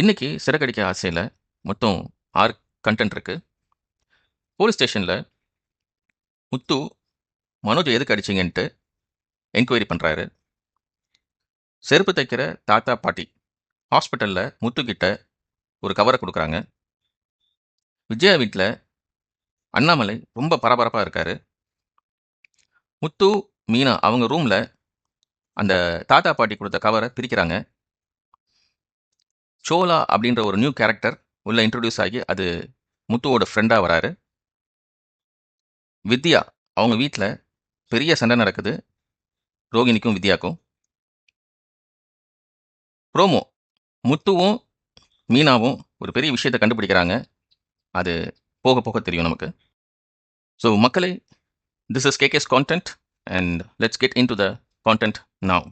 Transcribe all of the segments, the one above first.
இன்றைக்கி சிறகடிக்க ஆசையில் மொத்தம் ஆறு கண்டென்ட் இருக்குது போலீஸ் ஸ்டேஷனில் முத்து மனோஜ் எதுக்கு அடிச்சிங்கன்ட்டு என்கொயரி பண்ணுறாரு செருப்பு தைக்கிற தாத்தா பாட்டி ஹாஸ்பிட்டலில் முத்து கிட்ட ஒரு கவரை கொடுக்குறாங்க. விஜயா வீட்டில் அண்ணாமலை ரொம்ப பரபரப்பாக இருக்காரு. முத்து மீனா அவங்க ரூமில் அந்த தாத்தா பாட்டி கொடுத்த கவரை பிரிக்கிறாங்க. சோலா அப்படின்ற ஒரு நியூ கேரக்டர் உள்ள இன்ட்ரடியூஸ் ஆகி அது முத்துவோட ஃப்ரெண்டாக வராரு. வித்யா அவங்க வீட்டில் பெரிய சண்டை நடக்குது. ரோகிணிக்கும் வித்யாக்கும். ப்ரோமோ முத்துவும் மீனாவும் ஒரு பெரிய விஷயத்தை கண்டுபிடிக்கிறாங்க. அது போக போக தெரியும் நமக்கு. ஸோ மக்களே this is KKS content and let's get into the content now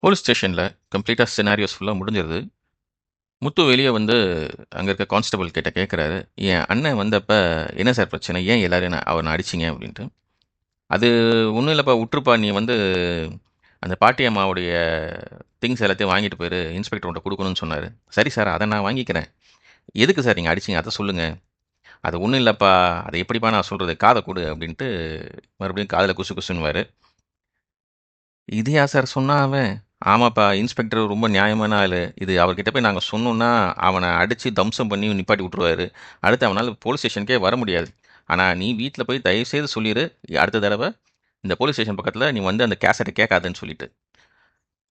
police ஸ்டேஷனில் கம்ப்ளீட்டாக சினாரியோஸ் ஃபுல்லாக முடிஞ்சிருது. முத்து வெளியே வந்து அங்கே இருக்க கான்ஸ்டபிள் கிட்ட கேட்குறாரு என் அண்ணன் வந்தப்போ என்ன சார் பிரச்சனை? ஏன் எல்லோரும் நான் அவனை அடிச்சிங்க? அப்படின்ட்டு. அது ஒன்றும் இல்லைப்பா விட்டுருப்பா நீ வந்து அந்த பாட்டி அம்மாவுடைய திங்ஸ் எல்லாத்தையும் வாங்கிட்டு போயிரு இன்ஸ்பெக்டர்கிட்ட கொடுக்கணும்னு சொன்னார். சரி சார் அதை நான் வாங்கிக்கிறேன். எதுக்கு சார் நீங்கள் அடிச்சிங்க? அதை சொல்லுங்கள் அது ஒன்றும் இல்லைப்பா அதை எப்படிப்பா நான் சொல்கிறது காதை கொடு அப்படின்ட்டு மறுபடியும் காதில் குசு குசுன்னுவார். இதையா சார்? சொன்னா அவன். ஆமாப்பா இன்ஸ்பெக்டர் ரொம்ப நியாயமான ஆள். இது அவர்கிட்ட போய் நாங்கள் சொன்னோன்னா அவனை அடித்து தம்சம் பண்ணி நிப்பாட்டி விட்ருவாரு அடுத்து அவனால் போலீஸ் ஸ்டேஷனுக்கே வர முடியாது. ஆனால் நீ வீட்டில் போய் தயவுசெய்து சொல்லிடு அடுத்த தடவை இந்த போலீஸ் ஸ்டேஷன் பக்கத்தில் நீ வந்து அந்த கேசட்டை கேட்காதுன்னு சொல்லிட்டு.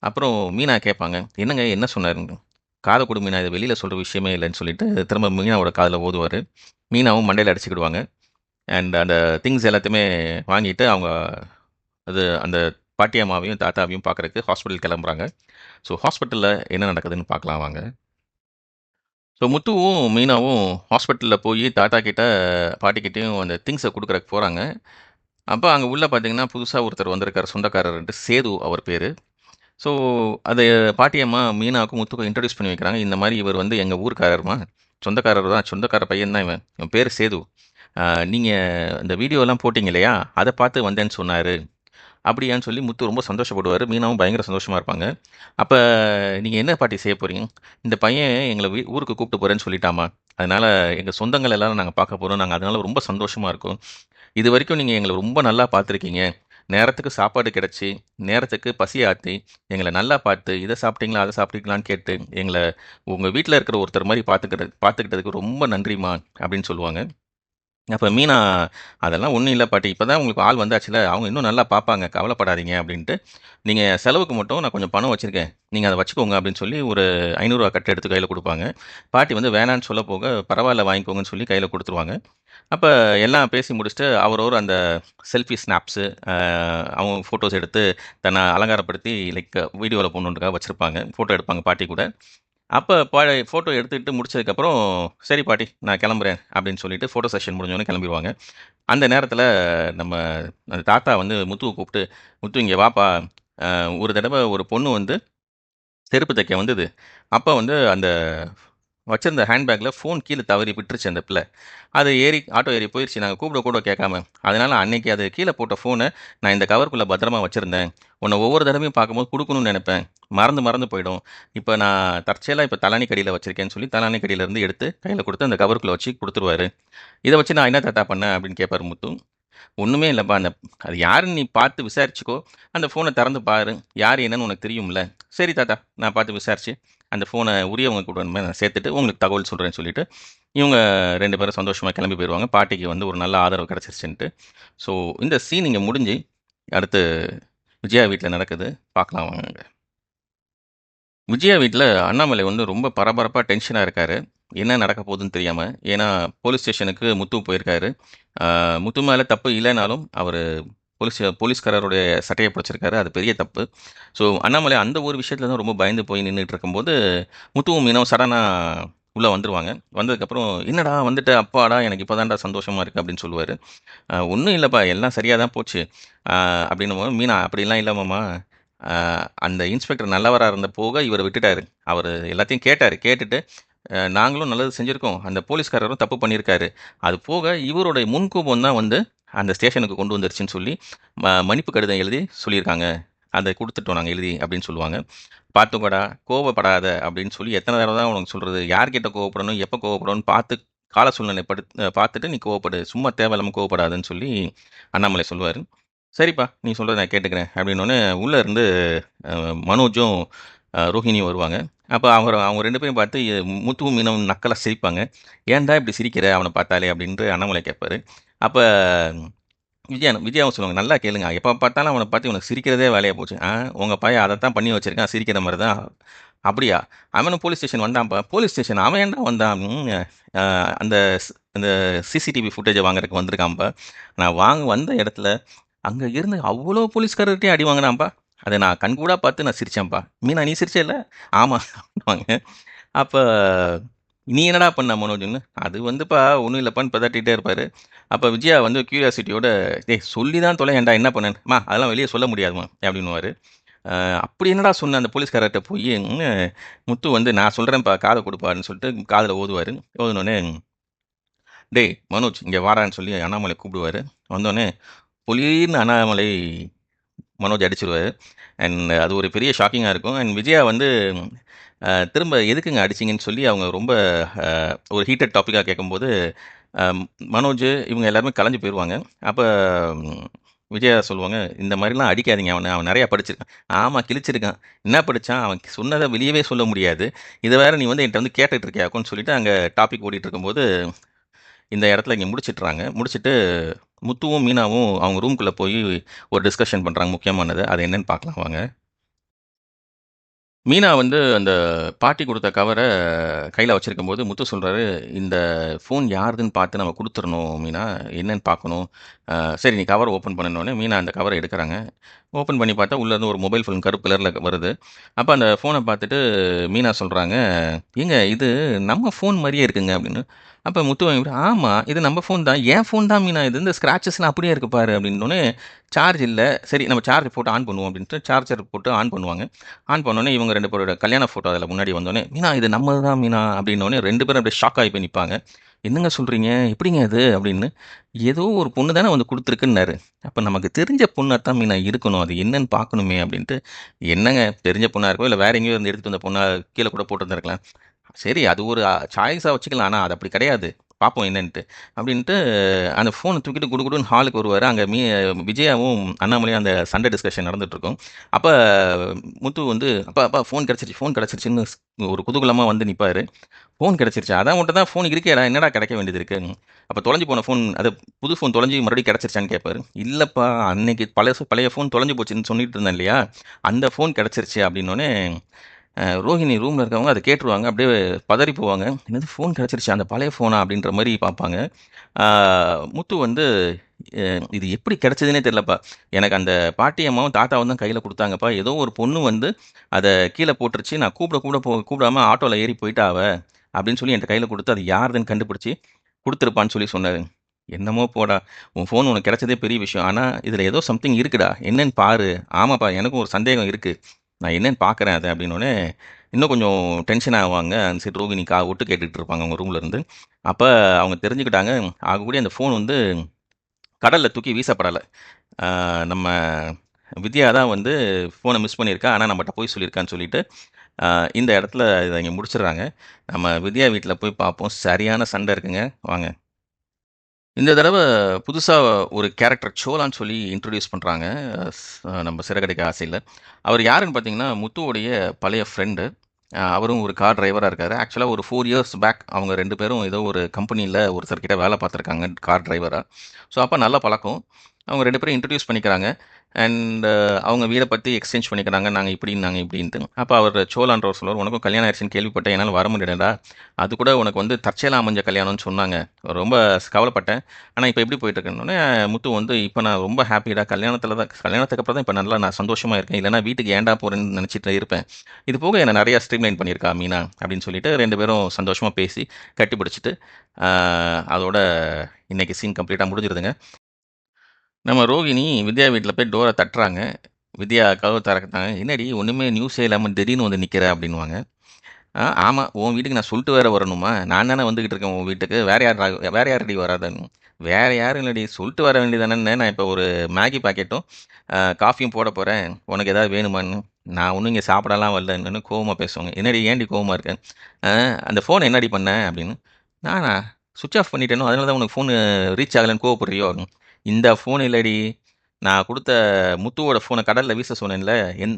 அப்புறம் மீனா கேட்பாங்க என்னங்க என்ன சொன்னாருங்க காதை கொடு மீனா இதை வெளியில் சொல்கிற விஷயமே இல்லைன்னு சொல்லிட்டு திரும்ப மீனாவோட காதில் ஓதுவார். மீனாவும் மண்டையில் அடிச்சுக்கிடுவாங்க. அண்ட் அந்த திங்ஸ் எல்லாத்தையுமே வாங்கிட்டு அவங்க அது அந்த பாட்டி அம்மாவையும் தாத்தாவையும் பார்க்குறக்கு ஹாஸ்பிட்டல் கிளம்புறாங்க. ஸோ ஹாஸ்பிட்டலில் என்ன நடக்குதுன்னு பார்க்கலாம் வாங்க. ஸோ முத்துவும் மீனாவும் ஹாஸ்பிட்டலில் போய் தாத்தா கிட்ட பாட்டிக்கிட்டேயும் அந்த திங்ஸை கொடுக்குறக்கு போகிறாங்க அப்போ அங்கே உள்ளே பார்த்தீங்கன்னா புதுசாக ஒருத்தர் வந்திருக்கார் சொந்தக்காரர்ன்ட்டு சேது அவர் பேர். ஸோ அதை பாட்டியம்மா மீனாவுக்கும் முத்துக்கும் இன்ட்ரடியூஸ் பண்ணி வைக்கிறாங்க. இந்த மாதிரி இவர் வந்து எங்கள் ஊருக்காரர்மா. சொந்தக்காரர் தான் சொந்தக்கார பையன் தான் இவன். இவன் பேர் சேது. நீங்கள் இந்த வீடியோலாம் போட்டிங்க இல்லையா? அதை பார்த்து வந்தேன்னு சொன்னார். அப்படியான்னு சொல்லி முத்து ரொம்ப சந்தோஷப்படுவார். மீனாவும் பயங்கர சந்தோஷமாக இருப்பாங்க. அப்போ நீங்கள் என்ன பாட்டி செய்ய போகிறீங்க இந்த பையன் எங்களை வீ ஊருக்கு கூப்பிட்டு போகிறேன்னு சொல்லிட்டாமா? அதனால் எங்கள் சொந்தங்கள் எல்லாரும் நாங்கள் பார்க்க போகிறோம் நாங்கள் அதனால ரொம்ப சந்தோஷமாக இருக்கோம். இது வரைக்கும் நீங்கள் எங்களை ரொம்ப நல்லா பார்த்துருக்கீங்க. நேரத்துக்கு சாப்பாடு கிடச்சி நேரத்துக்கு பசி ஆற்றி எங்களை நல்லா பார்த்து இதை சாப்பிட்டீங்களா அதை சாப்பிட்டீங்களான்னு கேட்டு எங்களை உங்கள் வீட்டில் இருக்கிற ஒருத்தர் மாதிரி பார்த்துக்கிற பார்த்துக்கிட்டதுக்கு ரொம்ப நன்றிம்மா அப்படின்னு சொல்லுவாங்க. அப்போ மீனா அதெல்லாம் ஒன்றும் இல்லை பாட்டி. இப்போ தான் உங்களுக்கு ஆள் வந்தாச்சுல. அவங்க இன்னும் நல்லா பார்ப்பாங்க கவலைப்படாதீங்க. அப்படின்ட்டு நீங்கள் செலவுக்கு மட்டும் நான் கொஞ்சம் பணம் வச்சுருக்கேன். நீங்கள் அதை வச்சுக்கோங்க. அப்படின்னு சொல்லி ஒரு ஐநூறுரூவா கட்டு எடுத்து கையில் கொடுப்பாங்க. பாட்டி வந்து வேணான்னு சொல்ல போக பரவாயில்ல வாங்கிக்கோங்கன்னு சொல்லி கையில் கொடுத்துருவாங்க. அப்போ எல்லாம் பேசி முடிச்சுட்டு அவரோர் அந்த செல்ஃபி ஸ்னாப்ஸு அவங்க ஃபோட்டோஸ் எடுத்து தன்னை அலங்காரப்படுத்தி லைக் வீடியோவில் போகணுன்றக்காக வச்சுருப்பாங்க. ஃபோட்டோ எடுப்பாங்க பாட்டி கூட. அப்போ பா ஃபோட்டோ எடுத்துகிட்டு முடிச்சதுக்கப்புறம் சரி பாட்டி நான் கிளம்புறேன் அப்படின்னு சொல்லிட்டு ஃபோட்டோ செஷன் முடிஞ்சோடனே கிளம்பிடுவாங்க. அந்த நேரத்தில் நம்ம அந்த தாத்தா வந்து முத்துவை கூப்பிட்டு முத்து இங்கே வாப்பா. ஒரு தடவை ஒரு பொண்ணு வந்து செருப்பு தைக்க வந்தது. அப்போ வந்து அந்த வச்சிருந்த ஹேண்ட்பேக்கில் ஃபோன் கீழே தவறி விட்டுருச்சு அந்த பிள்ளை. அது ஏறி ஆட்டோ ஏறி போயிடுச்சு நாங்கள் கூப்பிட கூட கேட்காம. அதனால் அன்னைக்கு அது கீழே போட்ட ஃபோனை நான் இந்த கவருக்குள்ளே பத்திரமா வச்சுருந்தேன். உன்னை ஒவ்வொரு தடவையும் பார்க்கும்போது கொடுக்கணும்னு நினைப்பேன். மறந்து மறந்து போயிடும். இப்போ நான் தற்செயலாக இப்போ தலானி கடியில் வச்சுருக்கேன்னு சொல்லி தலானி கடியிலேருந்து எடுத்து கையில் கொடுத்து அந்த கவருக்குள்ளே வச்சு கொடுத்துருவாரு. இதை வச்சு நான் என்ன தாத்தா பண்ணேன் அப்படின்னு கேட்பார் முத்து. ஒன்றுமே இல்லைப்பா அந்த அது யாருன்னு நீ பார்த்து விசாரிச்சுக்கோ. அந்த ஃபோனை திறந்து பாரு. யார் என்னன்னு உனக்கு தெரியும்ல. சரி தாத்தா நான் பார்த்து விசாரிச்சு அந்த ஃபோனை உரியவங்க கூட நான் சேர்த்துட்டு உங்களுக்கு தகவல் சொல்கிறேன்னு சொல்லிட்டு இவங்க ரெண்டு பேரும் சந்தோஷமாக கிளம்பி போயிடுவாங்க பாட்டிக்கு வந்து ஒரு நல்ல ஆதரவு கிடச்சிருச்சுன்ட்டு. ஸோ இந்த சீன் இங்கே முடிஞ்சு அடுத்து விஜயா வீட்டில் நடக்குது. பார்க்கலாம் வாங்க விஜயா வீட்டில் அண்ணாமலை வந்து ரொம்ப பரபரப்பாக டென்ஷனாக இருக்கார். என்ன நடக்க போகுதுன்னு தெரியாமல் ஏன்னா போலீஸ் ஸ்டேஷனுக்கு முத்து போயிருக்காரு. முத்து மேலே தப்பு இல்லைனாலும் அவர் போலீஸ் போலீஸ்காரருடைய சட்டையை பிடிச்சிருக்காரு அது பெரிய தப்பு. ஸோ அண்ணாமலை அந்த ஒரு விஷயத்தில் தான் ரொம்ப பயந்து போய் நின்றுட்டு இருக்கும்போது முத்துவும் மீனவும் சடனாக உள்ளே வந்துருவாங்க. வந்ததுக்கப்புறம் என்னடா வந்துட்டு அப்பாடா எனக்கு இப்போ தான்டா சந்தோஷமாக இருக்குது அப்படின்னு சொல்லுவார். ஒன்றும் இல்லைப்பா எல்லாம் சரியாக தான் போச்சு. அப்படின்னு மீனா அப்படிலாம் இல்லாமம்மா அந்த இன்ஸ்பெக்டர் நல்லவராக இருந்த போக இவரை விட்டுட்டாரு. அவர் எல்லாத்தையும் கேட்டார். கேட்டுட்டு நாங்களும் நல்லது செஞ்சுருக்கோம். அந்த போலீஸ்காரரும் தப்பு பண்ணியிருக்காரு அது போக இவருடைய முன்கோபம் தான் வந்து அந்த ஸ்டேஷனுக்கு கொண்டு வந்துருச்சுன்னு சொல்லி ம மன்னிப்பு கடிதம் எழுதி சொல்லியிருக்காங்க. அதை கொடுத்துட்டோம் நாங்கள் எழுதி அப்படின்னு சொல்லுவாங்க. பார்த்துக்கடா கோவப்படாத அப்படின்னு சொல்லி எத்தனை தடவை தான் உனக்கு சொல்கிறது யார்கிட்ட கோவப்படணும்? எப்போ கோவப்படணும்னு பார்த்து கால சூழ்நிலை படு பார்த்துட்டு நீ கோவப்படு. சும்மா தேவையில்லாமல் கோவப்படாதுன்னு சொல்லி அண்ணாமலை சொல்லுவார். சரிப்பா நீ சொல்கிறத நான் கேட்டுக்கிறேன் அப்படின்னோடனே உள்ளே இருந்து மனோஜும் ரோஹிணியும் வருவாங்க. அப்போ அவங்க அவங்க ரெண்டு பேரும் பார்த்து முத்துவும் மீனவும் நக்கலாக சிரிப்பாங்க. ஏன்டா இப்படி சிரிக்கிற? அவனை பார்த்தாலே அப்படின்ட்டு அண்ணாமலை கேட்பார். அப்போ விஜயா விஜயாவும் சொல்லுவாங்க நல்லா கேளுங்க. எப்போ பார்த்தாலும் அவனை பார்த்து உனக்கு சிரிக்கிறதே வேலையாக போச்சு. ஆ உங்கள் பையன் அதை தான் பண்ணி வச்சுருக்கான் சிரிக்கிற மாதிரி தான். அப்படியா? அவனும் போலீஸ் ஸ்டேஷன் வந்தான்ப்பா. போலீஸ் ஸ்டேஷன் அவன் ஏன்டா வந்தான்? அந்த அந்த சிசிடிவி ஃபுட்டேஜை வாங்குறதுக்கு வந்திருக்கான்ப்பா. நான் வாங்க வந்த இடத்துல அங்கே இருந்து அவ்வளோ போலீஸ்காரர்கிட்டே அடி வாங்கினான்ப்பா. அதை நான் கண்கூடாக பார்த்து நான் சிரிச்சேன்ப்பா. மீனா நீ சிரிச்சே இல்லை? ஆமாம் அப்போ நீ என்னடா பண்ண மனோஜ்னு அது வந்துப்பா ஒன்றும் இல்லைப்பான்னு பதட்டிகிட்டே இருப்பார். அப்போ விஜயா வந்து க்யூரியாசிட்டியோட டேய் சொல்லி தான் தொலை ஏன்டா என்ன பண்ணேன்மா அதெல்லாம் வெளியே சொல்ல முடியாதுமா அப்படின்னுவார். அப்படி என்னடா சொன்ன அந்த போலீஸ்காரர்கிட்ட போய் முத்து வந்து நான் சொல்கிறேன்ப்பா காதை கொடுப்பாருன்னு சொல்லிட்டு காதில் ஓதுவார். ஓதுனோடனே டேய் மனோஜ் இங்கே வாடான்னு சொல்லி அண்ணாமலை கூப்பிடுவார். வந்தோடனே புலின்னு அண்ணாமலை மனோஜ் அடிச்சிருவார். அண்ட் அது ஒரு பெரிய ஷாக்கிங்காக இருக்கும். அண்ட் விஜயா வந்து திரும்ப எதுக்குங்க அடிச்சிங்கன்னு சொல்லி அவங்க ரொம்ப ஒரு ஹீட்டட் டாப்பிக்காக கேட்கும்போது மனோஜ் இவங்க எல்லாருமே கலைஞ்சு போயிடுவாங்க அப்போ விஜயா சொல்லுவாங்க இந்த மாதிரிலாம் அடிக்காதீங்க அவனை அவன் நிறையா படிச்சிருக்கான் ஆமாம் கிழிச்சிருக்கான். என்ன படித்தான் அவன் சொன்னதை வெளியவே சொல்ல முடியாது. இதை வேறு நீ வந்து என்கிட்ட வந்து கேட்டுட்டு இருக்கியாக்குன்னு சொல்லிட்டு அங்கே டாபிக் ஓடிட்டு இருக்கும்போது இந்த இடத்துல இங்கே முடிச்சிட்றாங்க. முடிச்சுட்டு முத்துவும் மீனாவும் அவங்க ரூம்குள்ளே போய் ஒரு டிஸ்கஷன் பண்ணுறாங்க முக்கியமானது அது என்னன்னு பார்க்கலாம் வாங்க. மீனா வந்து அந்த பாட்டி கொடுத்த கவரை கையில் வச்சுருக்கும் போது முத்து சொல்கிறாரு இந்த ஃபோன் யாருதுன்னு பார்த்து நம்ம கொடுத்துடணும் மீனா. என்னன்னு பார்க்கணும். சரி நீ கவர் ஓப்பன் பண்ணனோடனே மீனா அந்த கவரை எடுக்கிறாங்க. ஓப்பன் பண்ணி பார்த்தா உள்ளேருந்து ஒரு மொபைல் ஃபோன் கருப்பு கலரில் வருது. அப்போ அந்த ஃபோனை பார்த்துட்டு மீனா சொல்கிறாங்க ஏங்க இது நம்ம ஃபோன் மாதிரியே இருக்குங்க அப்படின்னு. அப்போ முத்து ஆமாம் இது நம்ம ஃபோன் தான். என் ஃபோன் தான் மீனா. இது இந்த ஸ்க்ராச்சஸ்லாம் அப்படியே இருக்கு பாரு அப்படின்னோடனே சார்ஜ் இல்லை. சரி நம்ம சார்ஜ் போட்டு ஆன் பண்ணுவோம் அப்படின்ட்டு சார்ஜர் போட்டு ஆன் பண்ணுவாங்க. ஆன் பண்ணோன்னே இவங்க ரெண்டு பேரோட கல்யாண ஃபோட்டோ அதில் முன்னாடி வந்தோடனே மீனா இது நம்ம தான் மீனா அப்படின்னோடனே ரெண்டு பேரும் அப்படியே ஷாக் ஆகி போய் நிற்பாங்க என்னங்க சொல்கிறீங்க எப்படிங்க இது? அப்படின்னு ஏதோ ஒரு பொண்ணு தானே வந்து கொடுத்துருக்குன்னாரு. அப்போ நமக்கு தெரிஞ்ச பொண்ணாக தான் மீனா இருக்கணும். அது என்னன்னு பார்க்கணுமே அப்படின்ட்டு என்னங்க தெரிஞ்ச பொண்ணாக இருக்கோ இல்லை வேற எங்கேயோ வந்து எடுத்துகிட்டு வந்த பொண்ணாக கீழே கூட போட்டு வந்திருக்கலாம் சரி அது ஒரு சாய்ஸாக வச்சுக்கலாம். ஆனால் அது அப்படி கிடையாது. பார்ப்போம் என்னன்ட்டு. அப்படின்ட்டு அந்த ஃபோனை தூக்கிட்டு குடு குடுன்னு ஹாலுக்கு வருவார். அங்கே மீ விஜயாவும் அண்ணாமலையும் அந்த சண்டே டிஸ்கஷன் நடந்துகிட்ருக்கும் அப்போ முத்து வந்து அப்பா அப்பா ஃபோன் கிடச்சிருச்சு ஃபோன் கிடச்சிருச்சுன்னு ஒரு குதூகலமாக வந்து நிற்பார் ஃபோன் கிடச்சிருச்சு. அதான் மட்டும் தான் ஃபோன் இருக்கேடா. என்னடா கிடைக்க வேண்டியது இருக்கு? அப்போ தொலைஞ்சு போன ஃபோன் அது புது ஃபோன் தொலைஞ்சு மறுபடியும் கிடச்சிருச்சான்னு கேட்பாரு இல்லைப்பா அன்னைக்கு பழைய பழைய ஃபோன் தொலைஞ்சு போச்சுன்னு சொல்லிட்டு இருந்தேன் இல்லையா? அந்த ஃபோன் கிடச்சிருச்சு. அப்படின்னோடனே ரோஹிணி ரூமில் இருக்கவங்க அதை கேட்டுருவாங்க அப்படியே பதறி போவாங்க. என்னது ஃபோன் கிடச்சிருச்சு? அந்த பழைய ஃபோனா அப்படின்ற மாதிரி பார்ப்பாங்க. முத்து வந்து இது எப்படி கிடச்சதுனே தெரிலப்பா எனக்கு அந்த பாட்டி அம்மாவும் தாத்தாவும் தான் கையில் கொடுத்தாங்கப்பா. ஏதோ ஒரு பொண்ணு வந்து அதை கீழே போட்டுருச்சு. நான் கூப்பிட கூப்பிட போ கூப்பிடாம ஆட்டோவில் ஏறி போயிட்டா அப்படின்னு சொல்லி என் கையில் கொடுத்து அது யாருதுன்னு கண்டுபிடிச்சி கொடுத்துருப்பான்னு சொல்லி சொன்னார். என்னமோ போடா. உன் ஃபோன் உனக்கு கிடச்சதே பெரிய விஷயம். ஆனால் இதில் ஏதோ சம்திங் இருக்குடா. என்னன்னு பாரு. ஆமாப்பா எனக்கும் ஒரு சந்தேகம் இருக்குது நான் என்னன்னு பார்க்குறேன் அதை அப்படின்னோடனே இன்னும் கொஞ்சம் டென்ஷன் ஆவாங்க. அந்த சரி ரோகிணி கா ஒட்டு கேட்டுகிட்டு இருப்பாங்க அவங்க ரூம்ல இருந்து. அப்போ அவங்க தெரிஞ்சுக்கிட்டாங்க ஆகக்கூடிய அந்த ஃபோன் வந்து கடலில் தூக்கி வீசப்படலை. நம்ம வித்யா தான் வந்து ஃபோனை மிஸ் பண்ணியிருக்கா ஆனால் நம்மகிட்ட போய் சொல்லியிருக்கான்னு சொல்லிட்டு இந்த இடத்துல இதை இங்கே முடிச்சிடுறாங்க. நம்ம வித்யா வீட்டில் போய் பார்ப்போம். சரியான சண்டை இருக்குங்க. வாங்க. இந்த தடவை புதுசாக ஒரு கேரக்டர் சோலான்னு சொல்லி இன்ட்ரடியூஸ் பண்ணுறாங்க நம்ம சிறகடிக்க ஆசையில். அவர் யாருன்னு பார்த்தீங்கன்னா முத்துவோடைய பழைய ஃப்ரெண்டு அவரும் ஒரு கார் டிரைவராக இருக்கார். ஆக்சுவலாக ஒரு ஃபோர் இயர்ஸ் பேக் அவங்க ரெண்டு பேரும் ஏதோ ஒரு கம்பெனியில் ஒருத்தர்கிட்ட வேலை பார்த்துருக்காங்க கார் டிரைவராக ஸோ அப்போ நல்ல பழக்கம். அவங்க ரெண்டு பேரும் இன்ட்ரடியூஸ் பண்ணிக்கிறாங்க. அண்ட் uh, அவங்க வீடை பற்றி எக்ஸ்சேஞ்ச் பண்ணிக்கிறாங்க. நாங்கள் இப்படி நாங்கள் இப்படின்ட்டு. அப்போ அவர் சோலான்றவர் சொல்லுவார் உனக்கும் கல்யாணம் ஆயிடுச்சுன்னு கேள்விப்பட்டேன். என்னால் வர முடியலடா. அது கூட உனக்கு வந்து தற்செயலாக அமைஞ்ச கல்யாணம்னு சொன்னாங்க. ரொம்ப கவலைப்பட்டேன். ஆனால் இப்போ எப்படி போயிட்டு முத்து வந்து இப்போ நான் ரொம்ப ஹாப்பிடா கல்யாணத்தில் தான் கல்யாணத்துக்கு அப்புறம் தான் இப்போ நல்லா நான் சந்தோஷமாக இருக்கேன். இல்லைனா வீட்டுக்கு ஏன்டா போகிறேன்னு நினச்சிட்டு இருப்பேன். இது போக என்னை நிறையா ஸ்ட்ரீம்லைன் பண்ணியிருக்கா மீனா அப்படின்னு சொல்லிட்டு ரெண்டு பேரும் சந்தோஷமாக பேசி கட்டி பிடிச்சிட்டு அதோட இன்றைக்கி சீன் கம்ப்ளீட்டாக முடிஞ்சிருதுங்க. நம்ம ரோகிணி வித்யா வீட்டில் போய் டோரை தட்டுறாங்க வித்யா கதவு திறக்கிறாங்க என்னடி ஒன்றுமே நியூஸே இல்லாமல் திடீர்னு வந்து நிற்கிற அப்படின்வாங்க ஆ ஆமாம் உன் வீட்டுக்கு நான் சொல்லிட்டு வேறு வரணுமா நான் தானே வந்துக்கிட்டு இருக்கேன் உன் வீட்டுக்கு வேறு யார் வேறு யாரடி வராதன்னு வேறு யாரும் இல்லடி. சொல்லிட்டு வர வேண்டியதானே நான் இப்போ ஒரு மேகி பாக்கெட்டும், காஃபியும் போட போகிறேன் உனக்கு ஏதாவது வேணுமான்னு. நான் ஒன்றும் இங்கே சாப்பிடலாம் வரலன்னு கோவமாக பேசுவாங்க. என்னடி ஏன்டி கோவமாக இருக்கேன் அந்த ஃபோன் என்னடி பண்ணேன் அப்படின்னு. நானா? சுவிட்ச் ஆஃப் பண்ணிட்டேனோ, அதனால தான் உனக்கு ஃபோனு ரீச் ஆகலைன்னு கோவப்படுறியோ? இந்த ஃபோன் இல்லடி. நான் கொடுத்த முத்துவோட ஃபோனை கடலில் வீச சொன்னேன்ல, என்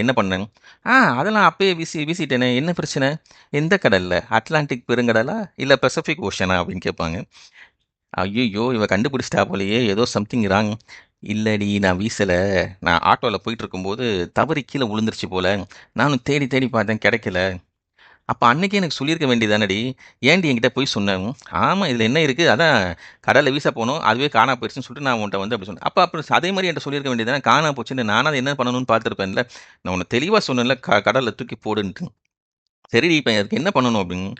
என்ன பண்ணேன் ஆ அதெல்லாம் அப்பயே வீசி வீசிட்டேனே. என்ன பிரச்சனை? எந்த கடலில் அட்லாண்டிக் பெருங்கடலா? இல்லை பசிபிக் ஓஷனா? அப்படின்னு கேட்பாங்க. ஐயோ இவ கண்டுபிடிச்சிட்டா போலயே! ஏதோ சம்திங் ராங். இல்லடி நான் வீசலை நான் ஆட்டோல போயிட்டுருக்கும்போது தவறி கீழே விழுந்துருச்சு போல. நானும் தேடி தேடி பார்த்தேன் கிடைக்கல. அப்போ அன்னைக்கே எனக்கு சொல்லியிருக்க வேண்டியதானடி. ஏன்டி என்கிட்ட பொய் சொன்னேன் ஆமாம் இதில் என்ன இருக்குது அதான் கடலில் வீச போனோம். அதுவே காணா போயிடுச்சுன்னு சொல்லிட்டு நான் உன்ட்ட வந்து அப்படி சொன்னேன். அப்போ அப்புறம் அதே மாதிரி என்கிட்ட சொல்லியிருக்க வேண்டியது தானே. போச்சுன்னு நான் அதை என்ன பண்ணணும்னு பார்த்துருப்பேன்ல. நான் உன்னை தெளிவாக சொன்னேன்ல க கடல்ல தூக்கி போடுன்ட்டு. சரிடி இப்போ அதுக்கு என்ன பண்ணணும்? அப்படின்னு.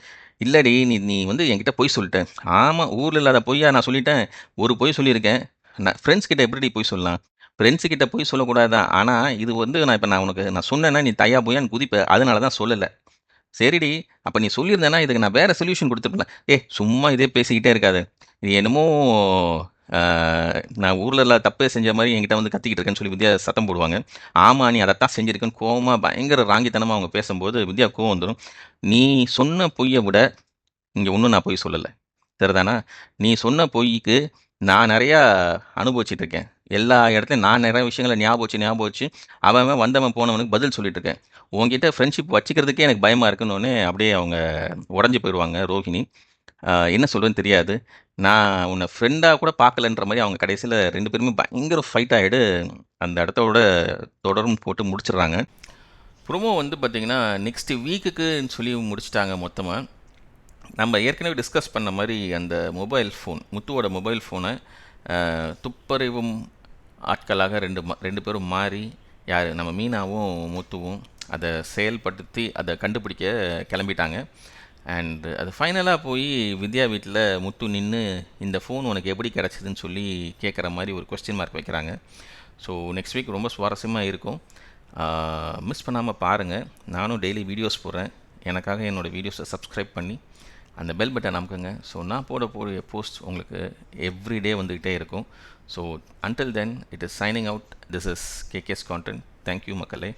இல்லடி நீ நீ வந்து என்கிட்ட பொய் சொல்லிட்டேன் ஆமாம் ஊரில் இல்லாத பொய்யா நான் சொல்லிட்டேன். ஒரு பொய் சொல்லியிருக்கேன். நான் ஃப்ரெண்ட்ஸ் கிட்ட எப்படிடி பொய் சொல்லலாம்? ஃப்ரெண்ட்ஸ் கிட்ட பொய் சொல்லக்கூடாது தான். இது வந்து நான் இப்போ நான் உனக்கு நான் சொன்னேன்னா நீ தையா பொய்யான்னு குதிப்ப. அதனால தான் சொல்லலை சரிடி. அப்போ நீ சொல்லியிருந்தேன்னா இதுக்கு நான் வேறு சொல்யூஷன் கொடுத்துருப்பேன் ஏய் சும்மா இதே பேசிக்கிட்டே இருக்காது நீ என்னமோ நான் ஊரில் எல்லாம் தப்பே செஞ்ச மாதிரி என்கிட்ட வந்து கத்திக்கிட்டு இருக்கேன்னு சொல்லி வித்யா சத்தம் போடுவாங்க. ஆமாம் நீ அதைத்தான் செஞ்சுருக்கேன்னு கோவமாக பயங்கர ராங்கித்தனமாக அவங்க பேசும்போது வித்யா கோவம் வந்துடும் நீ சொன்ன பொய்யை விட இங்கே ஒன்றும் நான் பொய் சொல்லலை சரிதானா? நீ சொன்ன பொய்க்கு நான் நிறையா அனுபவிச்சிட்ருக்கேன் எல்லா இடத்துலையும் நான் நிறைய விஷயங்களை ஞாபகம் வச்சு ஞாபகம் வச்சு அவன் வந்தவன் போனவனுக்கு பதில் சொல்லிட்டு இருக்கேன். உங்ககிட்ட ஃப்ரெண்ட்ஷிப் வச்சுக்கிறதுக்கே எனக்கு பயமாக இருக்குன்னு அப்படியே அவங்க உடஞ்சி போயிடுவாங்க ரோஹிணி. என்ன சொல்றதுன்னு தெரியாது. நான் உன்னை ஃப்ரெண்டாக கூட பார்க்கலன்ற மாதிரி அவங்க கடைசியில் ரெண்டு பேருமே பயங்கர ஃபைட் ஆகிடு அந்த இடத்தோட தொடரும் போட்டு முடிச்சிடுறாங்க ப்ரொமோ வந்து பார்த்திங்கன்னா நெக்ஸ்ட் வீக்குக்குன்னு சொல்லி முடிச்சிட்டாங்க மொத்தமாக நம்ம ஏற்கனவே டிஸ்கஸ் பண்ண மாதிரி அந்த மொபைல் ஃபோன், முத்துவோட மொபைல் ஃபோனை துப்பறிவும் ஆட்களாக ரெண்டு ரெண்டு பேரும் மாறி, யார் நம்ம மீனாவும், முத்துவும் அதை செயல்படுத்தி அதை கண்டுபிடிக்க கிளம்பிட்டாங்க அண்டு அது ஃபைனலாக போய் வித்யா வீட்டில் முத்து நின்று இந்த ஃபோன் உனக்கு எப்படி கிடச்சிதுன்னு சொல்லி கேட்குற மாதிரி ஒரு கொஸ்டின் மார்க் வைக்கிறாங்க. ஸோ நெக்ஸ்ட் வீக் ரொம்ப சுவாரஸ்யமாக இருக்கும். மிஸ் பண்ணாமல் பாருங்கள் நானும் டெய்லி வீடியோஸ் போடுறேன். எனக்காக என்னோட வீடியோஸை சப்ஸ்கிரைப் பண்ணி, அந்த பெல் பட்டன் அமுக்குங்க. ஸோ நான் போடக்கூடிய போஸ்ட் உங்களுக்கு எவ்ரி டே வந்துக்கிட்டே இருக்கும். So until then it is shining out. This is KKS content. Thank you மக்களே!